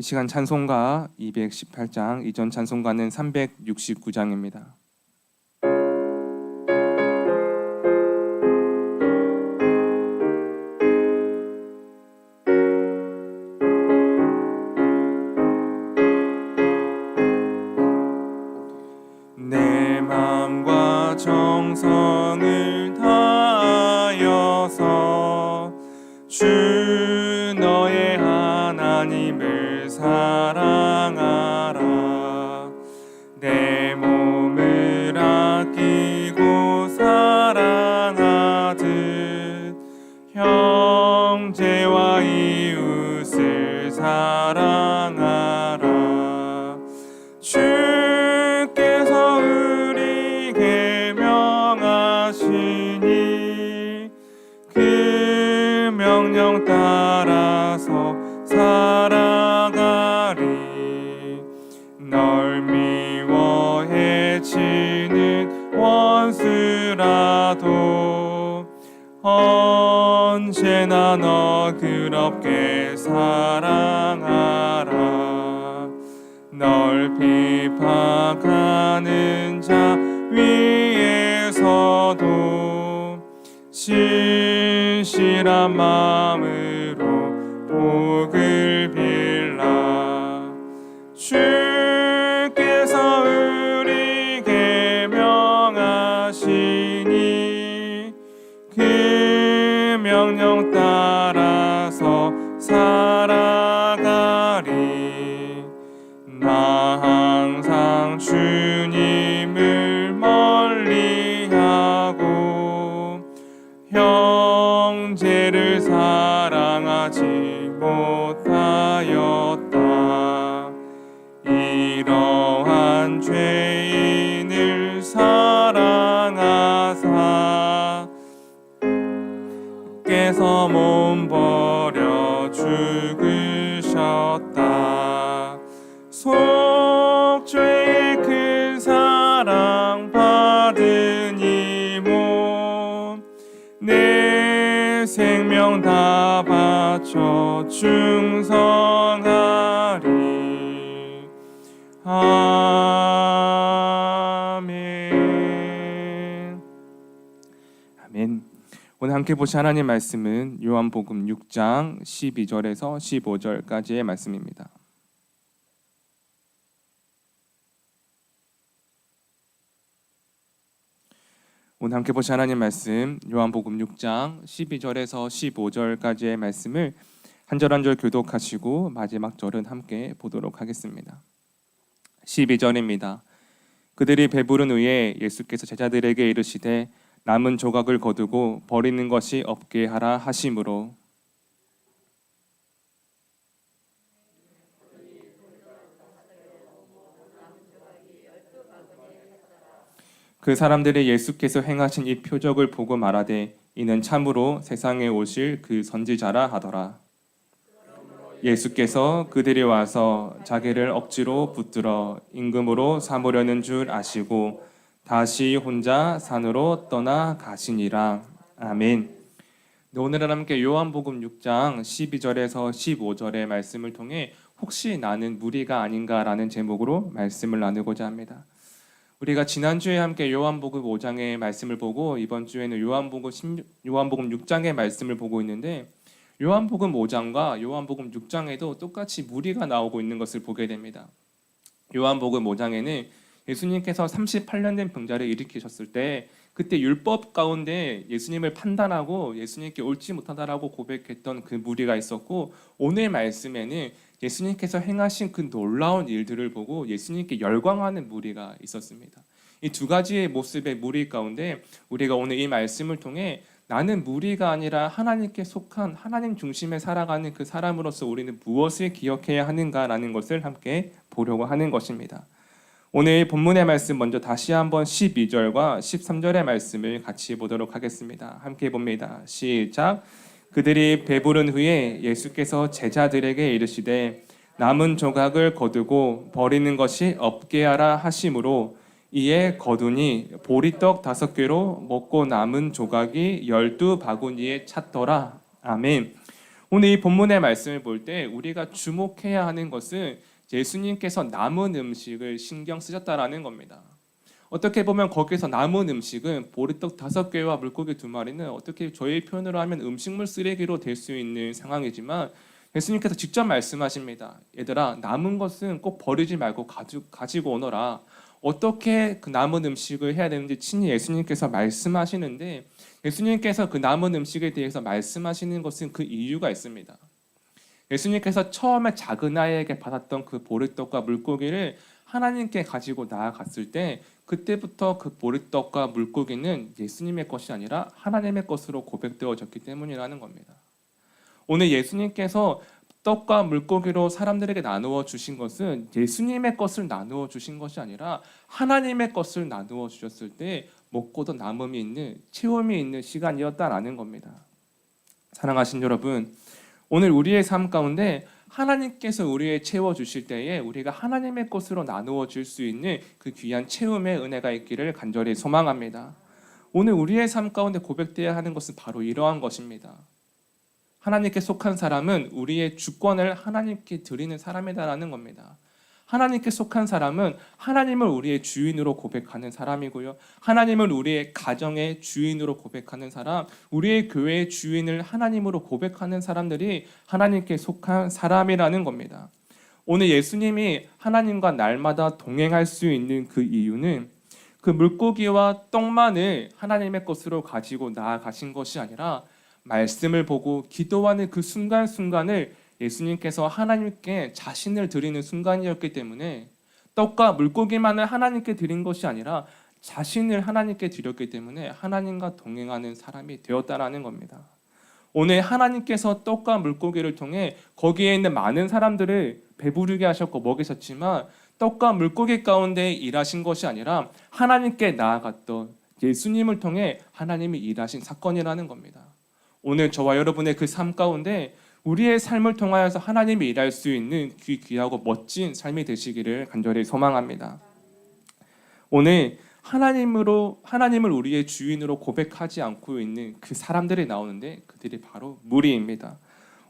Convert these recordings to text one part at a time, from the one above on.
이 시간 찬송가 218장, 이전 찬송가는 369장입니다. 미워해 치는 원수라도 언제나 너 그렇게 사랑하라. 널 비판하는 자 위에서도 신실한 마음으 그명 께서 몸 버려 죽으셨다. 속죄의 큰 사랑 받으니 몸내 생명 다 바쳐 충성 함께 보실 하나님 말씀은 요한복음 6장 12절에서 15절까지의 말씀입니다. 오늘 함께 보실 하나님 말씀 요한복음 6장 12절에서 15절까지의 말씀을 한 절 한 절 교독하시고 마지막 절은 함께 보도록 하겠습니다. 12절입니다. 그들이 배부른 후에 예수께서 제자들에게 이르시되 남은 조각을 거두고 버리는 것이 없게 하라 하심으로 그 사람들이 예수께서 행하신 이 표적을 보고 말하되 이는 참으로 세상에 오실 그 선지자라 하더라. 예수께서 그들이 와서 자기를 억지로 붙들어 임금으로 삼으려는 줄 아시고 다시 혼자 산으로 떠나 가시니라. 아멘. 네, 오늘은 함께 요한복음 6장 12절에서 15절의 말씀을 통해 혹시 나는 무리가 아닌가라는 제목으로 말씀을 나누고자 합니다. 우리가 지난주에 함께 요한복음 5장의 말씀을 보고 이번 주에는 요한복음 16, 요한복음 6장의 말씀을 보고 있는데 요한복음 5장과 요한복음 6장에도 똑같이 무리가 나오고 있는 것을 보게 됩니다. 요한복음 5장에는 예수님께서 38년 된 병자를 일으키셨을 때 그때 율법 가운데 예수님을 판단하고 예수님께 옳지 못하다라고 고백했던 그 무리가 있었고 오늘 말씀에는 예수님께서 행하신 그 놀라운 일들을 보고 예수님께 열광하는 무리가 있었습니다. 이 두 가지의 모습의 무리 가운데 우리가 오늘 이 말씀을 통해 나는 무리가 아니라 하나님께 속한 하나님 중심에 살아가는 그 사람으로서 우리는 무엇을 기억해야 하는가라는 것을 함께 보려고 하는 것입니다. 오늘 본문의 말씀 먼저 다시 한번 12절과 13절의 말씀을 같이 보도록 하겠습니다. 함께 봅니다. 시작. 그들이 배부른 후에 예수께서 제자들에게 이르시되 남은 조각을 거두고 버리는 것이 없게 하라 하심으로 이에 거두니 보리떡 다섯 개로 먹고 남은 조각이 열두 바구니에 찼더라. 아멘. 오늘 이 본문의 말씀을 볼 때 우리가 주목해야 하는 것은 예수님께서 남은 음식을 신경 쓰셨다라는 겁니다. 어떻게 보면 거기서 남은 음식은 보리떡 다섯 개와 물고기 두 마리는 어떻게 저희 표현으로 하면 음식물 쓰레기로 될 수 있는 상황이지만 예수님께서 직접 말씀하십니다. 얘들아 남은 것은 꼭 버리지 말고 가지고 오너라. 어떻게 그 남은 음식을 해야 되는지 친히 예수님께서 말씀하시는데 예수님께서 그 남은 음식에 대해서 말씀하시는 것은 그 이유가 있습니다. 예수님께서 처음에 작은 아이에게 받았던 그 보리떡과 물고기를 하나님께 가지고 나아갔을 때 그때부터 그 보리떡과 물고기는 예수님의 것이 아니라 하나님의 것으로 고백되어졌기 때문이라는 겁니다. 오늘 예수님께서 떡과 물고기로 사람들에게 나누어 주신 것은 예수님의 것을 나누어 주신 것이 아니라 하나님의 것을 나누어 주셨을 때 먹고도 남음이 있는 체험이 있는 시간이었다라는 겁니다. 사랑하신 여러분, 오늘 우리의 삶 가운데 하나님께서 우리의 채워 주실 때에 우리가 하나님의 것으로 나누어 줄 수 있는 그 귀한 체험의 은혜가 있기를 간절히 소망합니다. 오늘 우리의 삶 가운데 고백되어야 하는 것은 바로 이러한 것입니다. 하나님께 속한 사람은 우리의 주권을 하나님께 드리는 사람이다라는 겁니다. 하나님께 속한 사람은 하나님을 우리의 주인으로 고백하는 사람이고요. 하나님을 우리의 가정의 주인으로 고백하는 사람, 우리의 교회의 주인을 하나님으로 고백하는 사람들이 하나님께 속한 사람이라는 겁니다. 오늘 예수님이 하나님과 날마다 동행할 수 있는 그 이유는 그 물고기와 떡만을 하나님의 것으로 가지고 나아가신 것이 아니라 말씀을 보고 기도하는 그 순간순간을 예수님께서 하나님께 자신을 드리는 순간이었기 때문에 떡과 물고기만을 하나님께 드린 것이 아니라 자신을 하나님께 드렸기 때문에 하나님과 동행하는 사람이 되었다라는 겁니다. 오늘 하나님께서 떡과 물고기를 통해 거기에 있는 많은 사람들을 배부르게 하셨고 먹이셨지만 떡과 물고기 가운데 일하신 것이 아니라 하나님께 나아갔던 예수님을 통해 하나님이 일하신 사건이라는 겁니다. 오늘 저와 여러분의 그 삶 가운데 우리의 삶을 통하여서 하나님이 일할 수 있는 귀 귀하고 멋진 삶이 되시기를 간절히 소망합니다. 오늘 하나님으로 하나님을 우리의 주인으로 고백하지 않고 있는 그 사람들이 나오는데 그들이 바로 무리입니다.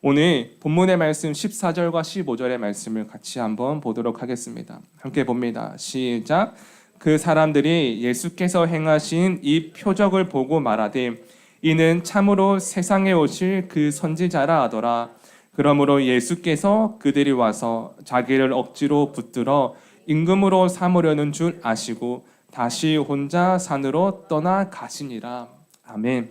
오늘 본문의 말씀 14절과 15절의 말씀을 같이 한번 보도록 하겠습니다. 함께 봅니다. 시작. 그 사람들이 예수께서 행하신 이 표적을 보고 말하되 이는 참으로 세상에 오실 그 선지자라 하더라. 그러므로 예수께서 그들이 와서 자기를 억지로 붙들어 임금으로 삼으려는 줄 아시고 다시 혼자 산으로 떠나 가시니라. 아멘.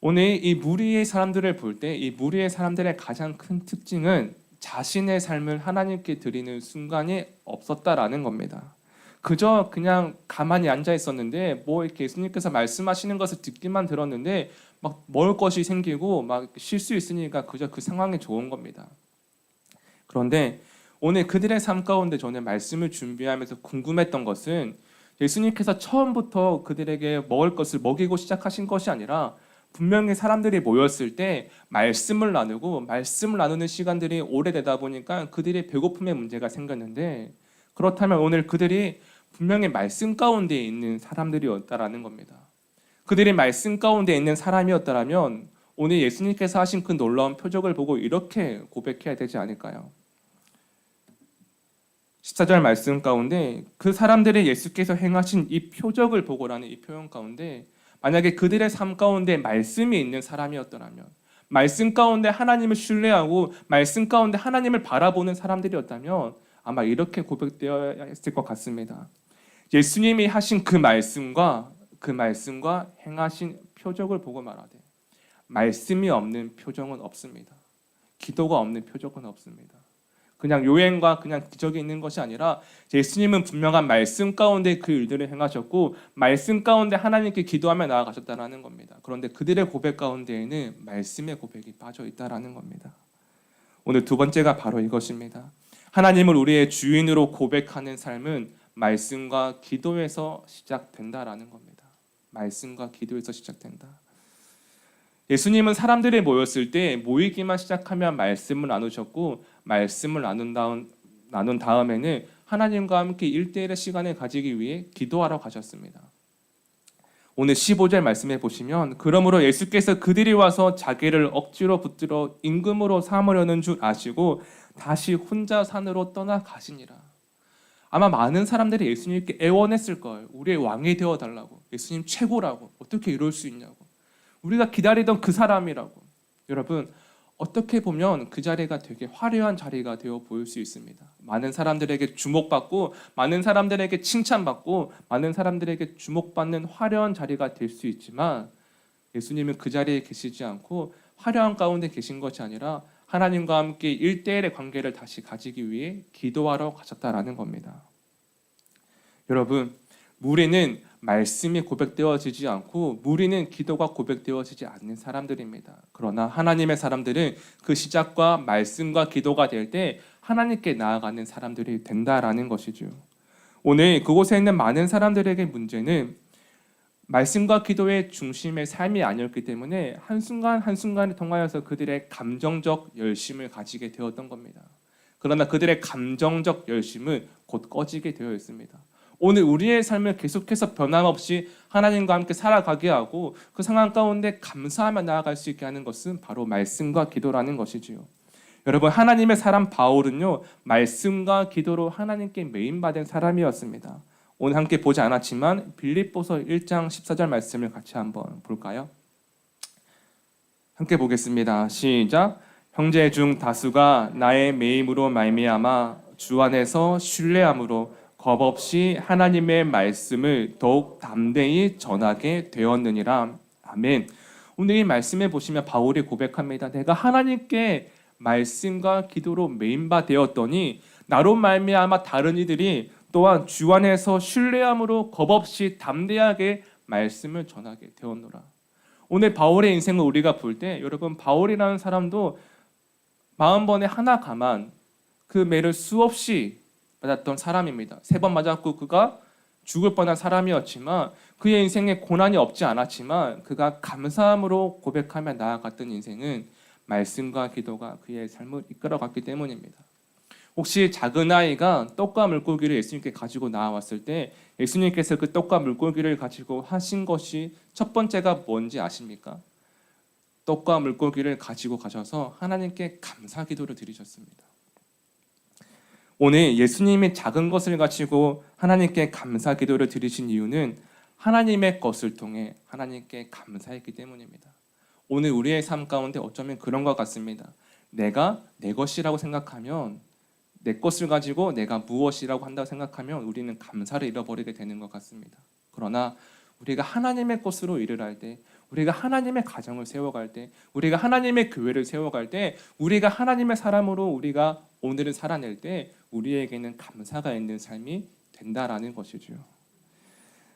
오늘 이 무리의 사람들을 볼 때 이 무리의 사람들의 가장 큰 특징은 자신의 삶을 하나님께 드리는 순간이 없었다라는 겁니다. 그저 그냥 가만히 앉아 있었는데 뭐 이렇게 예수님께서 말씀하시는 것을 듣기만 들었는데 막 먹을 것이 생기고 막 쉴 수 있으니까 그저 그 상황이 좋은 겁니다. 그런데 오늘 그들의 삶 가운데 저는 말씀을 준비하면서 궁금했던 것은 예수님께서 처음부터 그들에게 먹을 것을 먹이고 시작하신 것이 아니라 분명히 사람들이 모였을 때 말씀을 나누고 말씀을 나누는 시간들이 오래되다 보니까 그들이 배고픔의 문제가 생겼는데 그렇다면 오늘 그들이 분명히 말씀 가운데 있는 사람들이었다라는 겁니다. 그들이 말씀 가운데 있는 사람이었다라면 오늘 예수님께서 하신 그 놀라운 표적을 보고 이렇게 고백해야 되지 않을까요? 14절 말씀 가운데 그 사람들이 예수께서 행하신 이 표적을 보고라는 이 표현 가운데 만약에 그들의 삶 가운데 말씀이 있는 사람이었더라면 말씀 가운데 하나님을 신뢰하고 말씀 가운데 하나님을 바라보는 사람들이었다면 아마 이렇게 고백되어야 했을 것 같습니다. 예수님이 하신 그 말씀과 그 말씀과 행하신 표적을 보고 말하되 말씀이 없는 표정은 없습니다. 기도가 없는 표적은 없습니다. 그냥 요행과 그냥 기적이 있는 것이 아니라 예수님은 분명한 말씀 가운데 그 일들을 행하셨고 말씀 가운데 하나님께 기도하며 나아가셨다라는 겁니다. 그런데 그들의 고백 가운데에는 말씀의 고백이 빠져 있다라는 겁니다. 오늘 두 번째가 바로 이것입니다. 하나님을 우리의 주인으로 고백하는 삶은 말씀과 기도에서 시작된다라는 겁니다. 말씀과 기도에서 시작된다. 예수님은 사람들이 모였을 때 모이기만 시작하면 말씀을 나누셨고 말씀을 나눈 다음 나눈 다음에는 하나님과 함께 일대일의 시간을 가지기 위해 기도하러 가셨습니다. 오늘 15절 말씀해 보시면 그러므로 예수께서 그들이 와서 자기를 억지로 붙들어 임금으로 삼으려는 줄 아시고 다시 혼자 산으로 떠나 가시니라. 아마 많은 사람들이 예수님께 애원했을 거예요. 우리의 왕이 되어 달라고. 예수님 최고라고. 어떻게 이럴 수 있냐고. 우리가 기다리던 그 사람이라고. 여러분, 어떻게 보면 그 자리가 되게 화려한 자리가 되어 보일 수 있습니다. 많은 사람들에게 주목받고 많은 사람들에게 칭찬받고 많은 사람들에게 주목받는 화려한 자리가 될 수 있지만 예수님은 그 자리에 계시지 않고 화려한 가운데 계신 것이 아니라 하나님과 함께 일대일의 관계를 다시 가지기 위해 기도하러 가셨다라는 겁니다. 여러분, 무리는 말씀이 고백되어지지 않고 무리는 기도가 고백되어지지 않는 사람들입니다. 그러나 하나님의 사람들은 그 시작과 말씀과 기도가 될 때 하나님께 나아가는 사람들이 된다라는 것이죠. 오늘 그곳에 있는 많은 사람들에게 문제는 말씀과 기도의 중심의 삶이 아니었기 때문에 한순간 한순간을 통하여서 그들의 감정적 열심을 가지게 되었던 겁니다. 그러나 그들의 감정적 열심은 곧 꺼지게 되어 있습니다. 오늘 우리의 삶을 계속해서 변함없이 하나님과 함께 살아가게 하고 그 상황 가운데 감사하며 나아갈 수 있게 하는 것은 바로 말씀과 기도라는 것이지요. 여러분 하나님의 사람 바울은요 말씀과 기도로 하나님께 메인 받은 사람이었습니다. 오늘 함께 보지 않았지만 빌립보서 1장 14절 말씀을 같이 한번 볼까요? 함께 보겠습니다. 시작. 형제 중 다수가 나의 매임으로 말미암아 주 안에서 신뢰함으로 겁 없이 하나님의 말씀을 더욱 담대히 전하게 되었느니라. 아멘. 오늘 이 말씀에 보시면 바울이 고백합니다. 내가 하나님께 말씀과 기도로 메인바 되었더니 나로 말미암아 다른 이들이 또한 주 안에서 신뢰함으로 겁 없이 담대하게 말씀을 전하게 되었노라. 오늘 바울의 인생을 우리가 볼 때 여러분 바울이라는 사람도 마흔 번에 하나 가만 그 매를 수없이 맞았던 사람입니다. 세 번 맞았고 그가 죽을 뻔한 사람이었지만 그의 인생에 고난이 없지 않았지만 그가 감사함으로 고백하며 나아갔던 인생은 말씀과 기도가 그의 삶을 이끌어갔기 때문입니다. 혹시 작은 아이가 떡과 물고기를 예수님께 가지고 나왔을 때 예수님께서 그 떡과 물고기를 가지고 하신 것이 첫 번째가 뭔지 아십니까? 떡과 물고기를 가지고 가셔서 하나님께 감사 기도를 드리셨습니다. 오늘 예수님이 작은 것을 가지고 하나님께 감사 기도를 드리신 이유는 하나님의 것을 통해 하나님께 감사했기 때문입니다. 오늘 우리의 삶 가운데 어쩌면 그런 것 같습니다. 내가 내 것이라고 생각하면 내 것을 가지고 내가 무엇이라고 한다고 생각하면 우리는 감사를 잃어버리게 되는 것 같습니다. 그러나 우리가 하나님의 것으로 일을 할 때, 우리가 하나님의 가정을 세워갈 때, 우리가 하나님의 교회를 세워갈 때, 우리가 하나님의 사람으로 우리가 오늘을 살아낼 때 우리에게는 감사가 있는 삶이 된다라는 것이죠.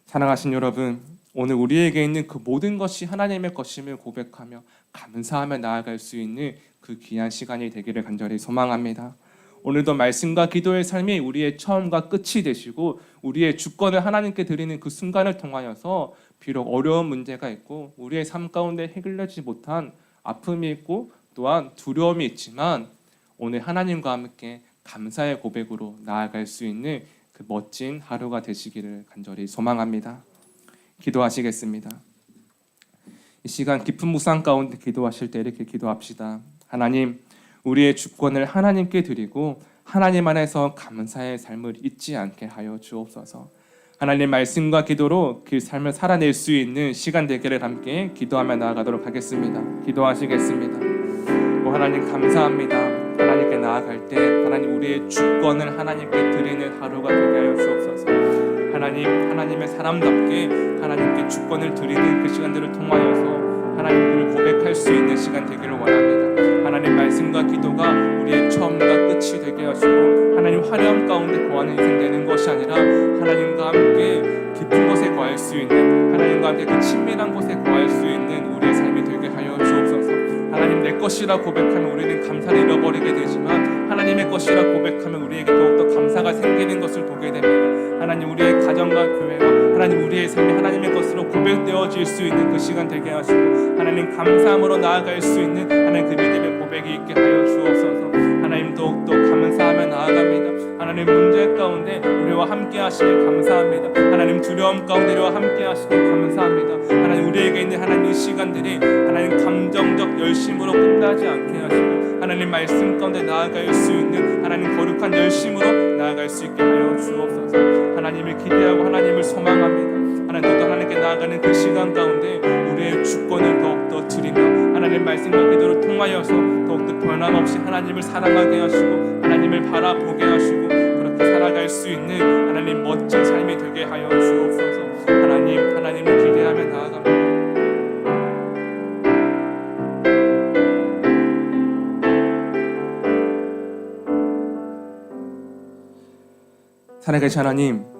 사랑하신 여러분, 오늘 우리에게 있는 그 모든 것이 하나님의 것임을 고백하며 감사하며 나아갈 수 있는 그 귀한 시간이 되기를 간절히 소망합니다. 오늘도 말씀과 기도의 삶이 우리의 처음과 끝이 되시고 우리의 주권을 하나님께 드리는 그 순간을 통하여서 비록 어려운 문제가 있고 우리의 삶 가운데 해결되지 못한 아픔이 있고 또한 두려움이 있지만 오늘 하나님과 함께 감사의 고백으로 나아갈 수 있는 그 멋진 하루가 되시기를 간절히 소망합니다. 기도하시겠습니다. 이 시간 깊은 묵상 가운데 기도하실 때 이렇게 기도합시다. 하나님, 우리의 주권을 하나님께 드리고 하나님 안에서 감사의 삶을 잊지 않게 하여 주옵소서. 하나님 말씀과 기도로 그 삶을 살아낼 수 있는 시간 되기를 함께 기도하며 나아가도록 하겠습니다. 기도하시겠습니다. 오 하나님 감사합니다. 하나님께 나아갈 때 하나님 우리의 주권을 하나님께 드리는 하루가 되게 하여 주옵소서. 하나님 하나님의 사람답게 하나님께 주권을 드리는 그 시간들을 통하여서 하나님을 고백할 수 있는 시간 되기를 원합니다. 하나님 말씀과 기도가 우리의 처음과 끝이 되게 하시고 하나님 화려함 가운데 거하는 인생 되는 것이 아니라 하나님과 함께 깊은 곳에 거할 수 있는 하나님과 함께 그 친밀한 곳에 거할 수 있는 우리의 삶이 되게 하여 주옵소서. 하나님 내 것이라 고백하면 우리는 감사를 잃어버리게 되지만 하나님의 것이라 고백하면 우리에게 더욱더 감사가 생기는 것을 보게 됩니다. 하나님 우리의 가정과 교회와 하나님 우리의 삶이 하나님의 것으로 고백되어질 수 있는 그 시간 되게 하시고 하나님 감사함으로 나아갈 수 있는 하나님 그 믿음의 고백이 있게 하여 주옵소서. 하나님 더욱더 감사하며 나아갑니다. 하나님 문제 가운데 우리와 함께 하시니 감사합니다. 하나님 두려움 가운데 우리와 함께 하시니 감사합니다. 하나님 우리에게 있는 하나님 이 시간들이 하나님 감정적 열심으로 끝나지 않게 하시고 하나님 말씀 가운데 나아갈 수 있는 하나님 거룩한 열심으로 나아갈 수 있게 하여 주옵소서. 하나님을 기대하고 하나님을 소망합니다. 하나님 더더 하나님께 나아가는 그 시간 가운데 우리의 주권을 더욱더 드리며 하나님 말씀과 기도를 통하여서 더욱더 변함없이 하나님을 사랑하게 하시고 하나님을 바라보게 하시고 그렇게 살아갈 수 있는 하나님 멋진 삶이 되게 하여 주옵소서. 하나님 하나님을 기대하며 나아갑니다. 살아계신 하나님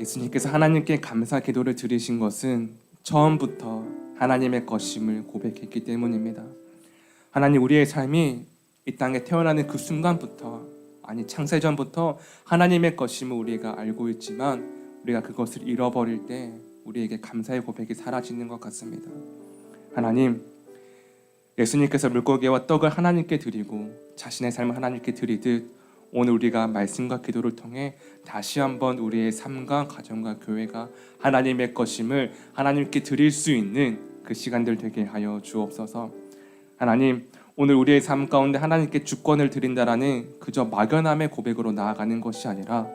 예수님께서 하나님께 감사 기도를 드리신 것은 처음부터 하나님의 것임을 고백했기 때문입니다. 하나님 우리의 삶이 이 땅에 태어나는 그 순간부터 아니 창세전부터 하나님의 것임을 우리가 알고 있지만 우리가 그것을 잃어버릴 때 우리에게 감사의 고백이 사라지는 것 같습니다. 하나님 예수님께서 물고기와 떡을 하나님께 드리고 자신의 삶을 하나님께 드리듯 오늘 우리가 말씀과 기도를 통해 다시 한번 우리의 삶과 가정과 교회가 하나님의 것임을 하나님께 드릴 수 있는 그 시간들 되게 하여 주옵소서. 하나님, 오늘 우리의 삶 가운데 하나님께 주권을 드린다라는 그저 막연함의 고백으로 나아가는 것이 아니라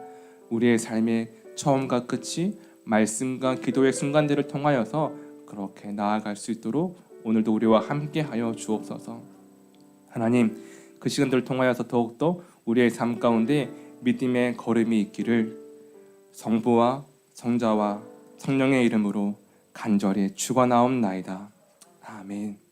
우리의 삶의 처음과 끝이 말씀과 기도의 순간들을 통하여서 그렇게 나아갈 수 있도록 오늘도 우리와 함께 하여 주옵소서. 하나님, 그 시간들을 통하여서 더욱더 우리의 삶 가운데 믿음의 걸음이 있기를 성부와 성자와 성령의 이름으로 간절히 축원하옵나이다. 아멘.